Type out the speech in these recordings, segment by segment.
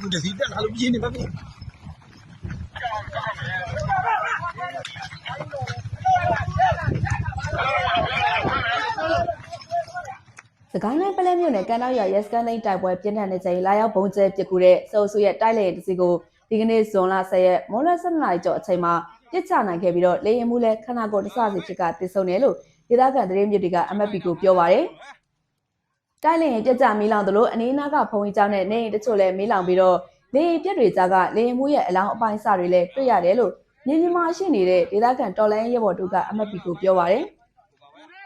သူတစီတက်လာလို့ပြင်းနေပါပြီစကိုင်းတိုင်းပလဲမြို့နယ်ကန်တောက်ရရက်စကန်သိန်းတိုက်ပွဲပြင်းထန်တဲ့ချိန်လာရောက်ဘုံကျဲပစ်ကူတဲ့စုံစုရဲ့တိုက်လေယာဉ်တစ်စီးကိုဒီကနေ့ဇွန်လ10ရက်မော်လ7နာရီကျော်အချိန်မှာပြစ်ချနိုင်ခဲ့ပြီးတော့လေရင်မှုလဲခနာကိုတစစီဖြစ်ကတည်ဆုံတယ်လို့ဒေသခံသတင်းမြစ်တွေက MFP ကိုပြောပါရယ် တိုက်လေယာဉ်ပြစ်ချမီးလောင်သလိုအနီးအနားကဖုံကြီးကျောင်းနဲ့နေအိမ်တချို့လည်းမီးလောင်ပြီးတော့လေရင်ပြက်တွေကြားကလေရင်မှုရဲ့အလောင်းအပိုင်းအစတွေလည်းတွေ့ရတယ်လို့မြင်းမြမရှိနေတဲ့ဒေသခံတော်လိုင်းရဲဘော်တို့က MFP ကိုပြောပါရယ်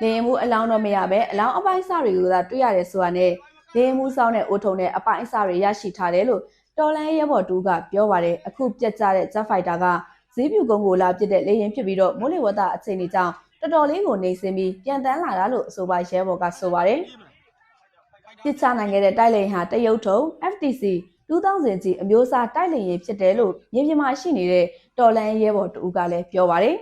လေရင်မှုအလောင်းတော့မရပဲအလောင်းအပိုင်းအစတွေကိုသာတွေ့ရတယ်ဆိုတာနဲ့လေရင်မှုစောင်းတဲ့အိုထုံတဲ့အပိုင်းအစတွေရရှိထားတယ်လို့တော်လန်ရဲဘော်တူကပြောပါတယ်အခုပြက်ကျတဲ့ Jet Fighter ကဈေးပြူကုန်းကိုလာပြစ်တဲ့လေရင်ဖြစ်ပြီးတော့မိုးလေဝသအချိန်တွေကြောင့်တော်တော်လေးကိုနေစင်းပြီးပြန်တန်းလာတာလို့အဆိုပါရဲဘော်ကဆိုပါတယ် ပြစ်ချနိုင်ခဲ့တဲ့တိုက်လေရင်ဟာတရုတ်ထုံ FTC 2000ကြီးအမျိုးအစားတိုက်လေရင်ဖြစ်တယ်လို့မြေပြင်မှာရှိနေတဲ့တော်လန်ရဲဘော်တူကလည်းပြောပါတယ်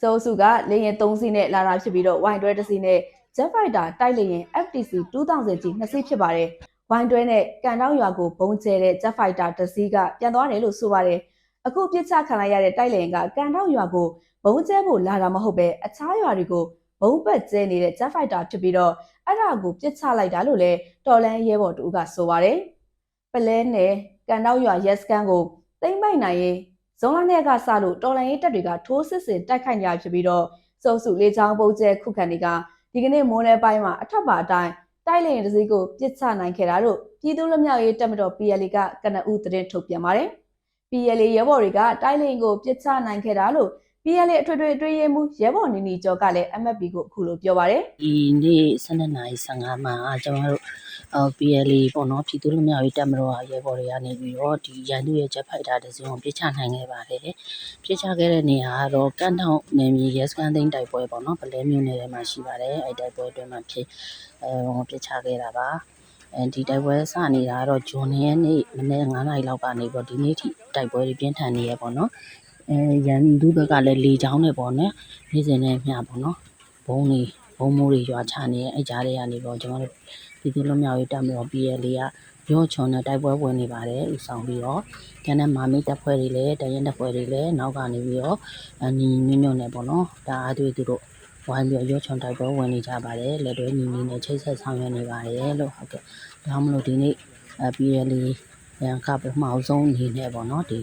ကျောစုကလေရင်3စီးနဲ့လာတာဖြစ်ပြီးတော့ Y12 တစ်စီးနဲ့ Jet Fighter တိုက်လေရင် FTC 2000ကြီးနှစ်စီးဖြစ်ပါတယ်။ Y12 နဲ့ကန်တောင်းရွာကိုဘုံကျဲတဲ့ Jet Fighter တစ်စီးကပြန်သွားတယ်လို့ဆိုပါတယ်။အခုပြစ်ချခံလိုက်ရတဲ့တိုက်လေရင်ကကန်တောင်းရွာကိုဘုံကျဲဖို့လာတာမဟုတ်ပဲအခြားရွာတွေကို ဘုံပတ်ကျဲနေတဲ့ Jet Fighter ဖြစ်ပြီးတော့အဲ့ဒါကိုပြစ်ချလိုက်တာလို့လည်းတော်လန်ရဲဘော်တူကဆိုပါတယ်။ပလဲနဲ့ကန်တောင်းရွာရက်စကန်ကိုသိမ့်ပိုက်နိုင်ရင်ဇွန်လနဲ့ကစလို့တော်လန်ရေးတပ်တွေကထိုးစစ်ဆင်တိုက်ခိုက်ကြဖြစ်ပြီးတော့စုံစုလေးချောင်းပုံကျဲခုခံတွေကဒီကနေ့မိုးလဲပိုင်းမှာအထက်ပါအတိုင်းတိုက်လေရင်တစ်စီးကိုပြစ်ချနိုင်ခဲ့တာလို့ပြည်သူ့လူမျိုးရေးတပ်မတော် PLA ကကနဦးသတင်းထုတ်ပြန်ပါတယ်။ PLA ရဲဘော်တွေကတိုက်လေရင်ကိုပြစ်ချနိုင်ခဲ့တာလို့ PLA အထွေထွေအတွင်းရေးမှူးရဲဘော်နီနီကျော်ကလည်း MFP ကိုအခုလိုပြောပါတယ်ဒီနေ့12နာရီ15မှာကျွန်တော်တို့အော် PLA ပေါ့နော်ပြည်သူ့လူမျိုးရေးတပ်မတော်ရဲဘော်တွေကနေပြီးတော့ဒီရန်သူရဲ့ချက်ဖိုက်တာတစ်စုံကိုပြစ်ချနိုင်ခဲ့ပါတယ်ပြစ်ချခဲ့တဲ့နေရာကတော့ကန့်တောင်နယ်မြေရဲစခန်းသိမ်းတိုက်ပွဲပေါ့နော်ပလဲမြို့နယ်ထဲမှာရှိပါတယ်အဲ့တိုက်ပွဲအတွင်းမှာဖြစ်အဲဟိုပြစ်ချခဲ့တာပါအဲဒီတိုက်ပွဲစနေတာကတော့ဂျွန်ရဲ့နေ့မနေ့9နာရီလောက်ကနေပြီးတော့ဒီနေ့ထိတိုက်ပွဲတွေပြင်းထန်နေရပေါ့နော် အဲရန်သူဘက်ကလည်းလေချောင်းနဲ့ပေါ့နော်နေ့စဉ်နဲ့မျှပေါ့နော်ဘုံတွေဘုံမိုးတွေရွာချနေအဲ့ကြားတွေကနေပေါ့ကျွန်တော်တို့ပြည်သူ့လူမျိုးရေးတပ်မတော် PLA ကရောချွန်တဲ့တိုက်ပွဲဝင်နေပါတယ်ဥဆောင်ပြီးတော့ကျန်တဲ့မာမိတပ်ဖွဲ့တွေလည်းတရင်တပ်ဖွဲ့တွေလည်းနောက်ကနေပြီးတော့အနီညွညွနဲ့ပေါ့နော်ဒါအားတွေသူတို့ဝိုင်းပြီးရောချွန်တိုက်ပွဲဝင်နေကြပါတယ်လက်တွဲညီညီနဲ့ချိတ်ဆက်ဆောင်ရွက်နေပါတယ်လို့ဟုတ်ကဲ့ဒါမှမဟုတ်ဒီနေ့ PLA ရန်ကပထမဆုံးအနေနဲ့ပေါ့နော်ဒီ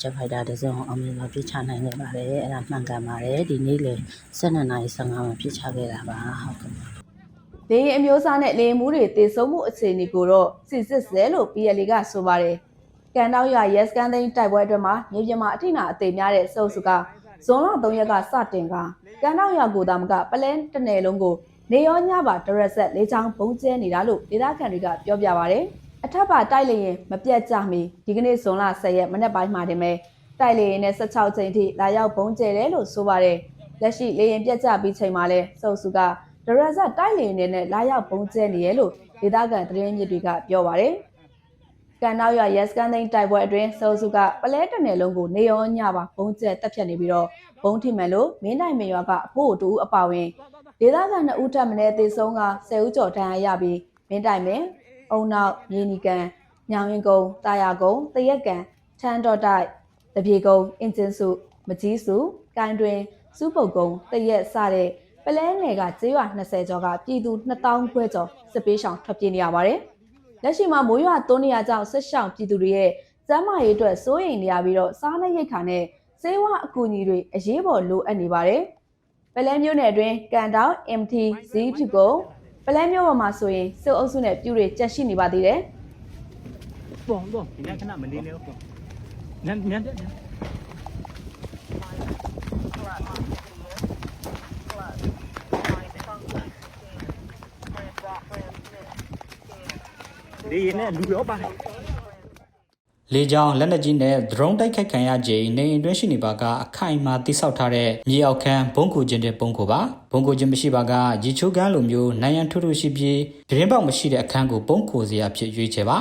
ချက်ဖိုက်တာတစ်စုံအောင်မြင်စွာပြစ်ချနိုင်ခဲ့ပါတယ်အဲ့ဒါမှန်ကန်ပါတယ်ဒီနေ့လေ12နာရီ15မှာပြစ်ချခဲ့တာပါဟုတ်ကဲ့။လေရင်အမျိုးအစားနဲ့လေရင်မှုတွေတည်ဆုံမှုအခြေအနေကိုတော့စစ်စစ်စဲလို့ PLA ကဆိုပါတယ်။ကန်တောက်ရရက်စကန်သိန်းတိုက်ပွဲအတွင်းမှာမြေပြင်မှာအထိနာအသေးများတဲ့စုပ်စုကဇွန်လ3ရက်ကစတင်ကကန်တောက်ရကိုတာမကပလဲတစ်နယ်လုံးကိုနေရောညပါဒရက်ဆက်လေးချောင်းဘုံကျဲနေတာလို့ဒေသခံတွေကပြောပြပါဗျ။ အထက်ပါတိုက်လေရင်မပြတ်ကြမီဒီကနေ့ဇွန်လ10ရက်မနေ့ပိုင်းမှာတင်မဲ့တိုက်လေရင်နဲ့16ချိန်ထိလာရောက်ဘုံကျဲတယ်လို့ဆိုပါတယ်။လက်ရှိလေရင်ပြတ်ကြပြီးချိန်မှာလဲစုပ်စုကဒရက်ဆက်တိုက်လေနေနဲ့လာရောက်ပုံကျဲနေရလို့ဒေသခံသတင်းမြစ်တွေကပြောပါတယ်။ကန်နောက်ရရက်စကန်သိန်းတိုက်ပွဲအတွင်းစောစုကပလဲတနယ်လုံးကိုနေရောညပါပုံကျဲတက်ဖြတ်နေပြီးတော့ဘုံထိမှန်လို့မင်းနိုင်မရွာကအဖို့တူအပါဝင်ဒေသခံ2ဦးထပ်မံသေဆုံးက10ဦးကျော်ဒဏ်ရာရပြီးမင်းတိုင်မင်း အုံနောက်မြေနီကန်ညောင်ရင်ကုန်းတာယာကုန်းတရက်ကန်ထန်းတော်တိုက်တပြေကုန်းအင်ဂျင်စုမကြီးစုကိုင်းတွင်စူးပုတ်ကုန်းတရက်စတဲ့ပလဲနယ်ကကျေးရွာ20ကျော်ကပြည်သူ2000ခွဲကျော်စစ်ပေးရှောင်ထွက်ပြေးနေရပါတယ်။လက်ရှိမှာမိုးရွာသွန်းနေရကြောင့်ဆက်ရှောင်ပြည်သူတွေရဲ့စမ်းမရေးအတွက်စိုးရိမ်နေရပြီးတော့စားနပ်ရိက္ခာနဲ့စေဝါအကူအညီတွေအရေးပေါ်လိုအပ်နေပါတယ်။ပလဲမျိုးနယ်အတွင်းကန်တောင် MT ဇီးဖြူကုန်း ပလဲမျိုးပေါ်မှာဆိုရင်စုပ်အုပ်စုနဲ့ပြူတွေကြက်ရှိနေပါသေးတယ်။ပေါ့ပေါ့ဒီနေ့ခဏမနေနဲ့ပေါ့နန်းနန်းဒီနဲ့လူရောပါ လေကြောင်းလက်နက်ကြီးနဲ့ drone တိုက်ခိုက်ခံရချိန်နေအိမ်တွင်းရှိနေပါကအခိုင်အမာတိစောက်ထားတဲ့မြေအောက်ခန်းဘုံကိုကျင်းတဲ့ပုံကိုပါဘုံကိုကျင်းမရှိပါကရေချိုးကန်းလိုမျိုးနိုင်ရန်ထွတ်ထွတ်ရှိပြီးပြင်းပေါက်မရှိတဲ့အခန်းကိုပုံကိုစရာဖြစ်ရွေးချယ်ပါ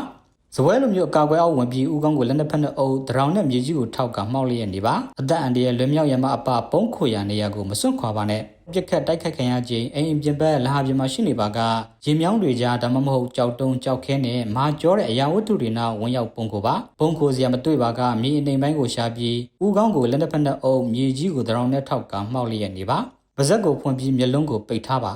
ဇပွဲလိုမျိုးအကာအကွယ်အောက်ဝင်ပြီးဥကောင်းကိုလက်နှစ်ဖက်နဲ့အုပ်ဒရောင်နဲ့မြေကြီးကိုထောက်ကမှောက်လျက်နေပါအသက်အန္တရာယ်လွတ်မြောက်ရမအပပုံခိုရနေရကိုမစွန့်ခွာပါနဲ့ ပြစ်ခတ်တိုက်ခတ်ခံရခြင်းအိမ်အပြင်ဘက်လဟာပြင်မှာရှိနေပါကရေမြောင်းတွေကြားဒါမှမဟုတ်ကြောက်တုံးကြောက်ခဲနဲ့မာကျောတဲ့အရာဝတ္ထုတွေနောက်ဝင်ရောက်ပုံကိုပါပုံကိုစရာမတွေ့ပါကမြေအနေပိုင်းကိုရှာပြီးဥကောင်းကိုလက်တစ်ဖက်နဲ့အုပ်မြေကြီးကိုတရောင်နဲ့ထောက်ကမှောက်လျက်နေပါပါဇက်ကိုဖွင့်ပြီးမျက်လုံးကိုပိတ်ထားပါ